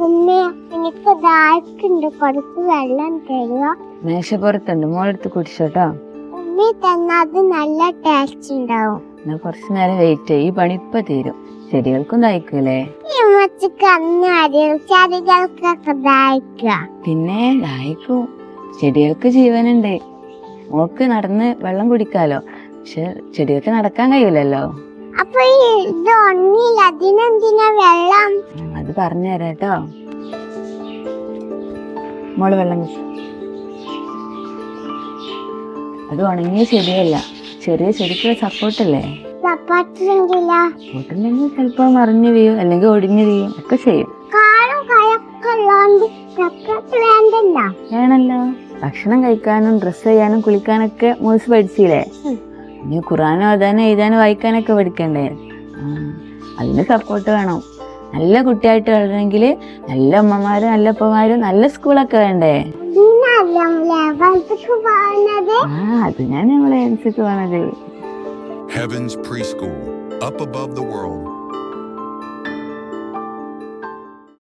ഉമ്മ എനിക്ക് ദാഹിക്കുണ്ട് കുറച്ച് വെള്ളം മേശപ്പുറത്തുണ്ട് മോളെടുത്ത് കുടിച്ചോട്ടോ. ഉമ്മി തന്നത് നല്ല ടേസ്റ്റ് ഉണ്ടാവും. എന്നാ കുറച്ചു നേരം വെയിറ്റ് ചെയ്യും. ഈ പണി ഇപ്പൊ തീരും. ചെടികൾക്കും ദാഹിക്കൂലേ? ചെടികൾക്കൊക്കെ ദാഹിക്കുക പിന്നെ ദാഹിക്കൂ. ചെടികൾക്ക് ജീവനുണ്ട്. മോക്ക് നടന്ന് വെള്ളം കുടിക്കാലോ. പക്ഷെ ചെടികൾക്ക് നടക്കാൻ കഴിയില്ലല്ലോ. അപ്പൊ ഈ ഇത് ഒന്നില്ല അതിനെന്തിനാ വെള്ളം? അത് പറഞ്ഞു തരാം കേട്ടോ. മോൾ വെള്ളം കുടിച്ചു. അത് ഉണങ്ങിയ ശരിയല്ല ചെറിയ ചെടിക്കുള്ള സപ്പോർട്ടല്ലേ? സപ്പോർട്ടിലെങ്കിലോ സപ്പോർട്ടുണ്ടെങ്കിൽ ചിലപ്പോൾ മറിഞ്ഞു വീഴും അല്ലെങ്കിൽ ഒടിഞ്ഞു വീഴും ഒക്കെ ചെയ്യും. വേണല്ലോ. ഭക്ഷണം കഴിക്കാനും ഡ്രസ്സ് ചെയ്യാനും കുളിക്കാനൊക്കെ മൂസ് പഠിച്ചില്ലേ. ഇനി ഖുറാനും അതാനും എഴുതാനും വായിക്കാനൊക്കെ പഠിക്കണ്ടേ? അതിന് സപ്പോർട്ട് വേണം. നല്ല കുട്ടിയായിട്ട് വളരണമെങ്കിൽ നല്ല അമ്മമാരും നല്ല അപ്പമാരും നല്ല സ്കൂളൊക്കെ വേണ്ടേ? ആ അത് ഞാൻ നമ്മളെ പറഞ്ഞത്. Heaven's Preschool, up above the world,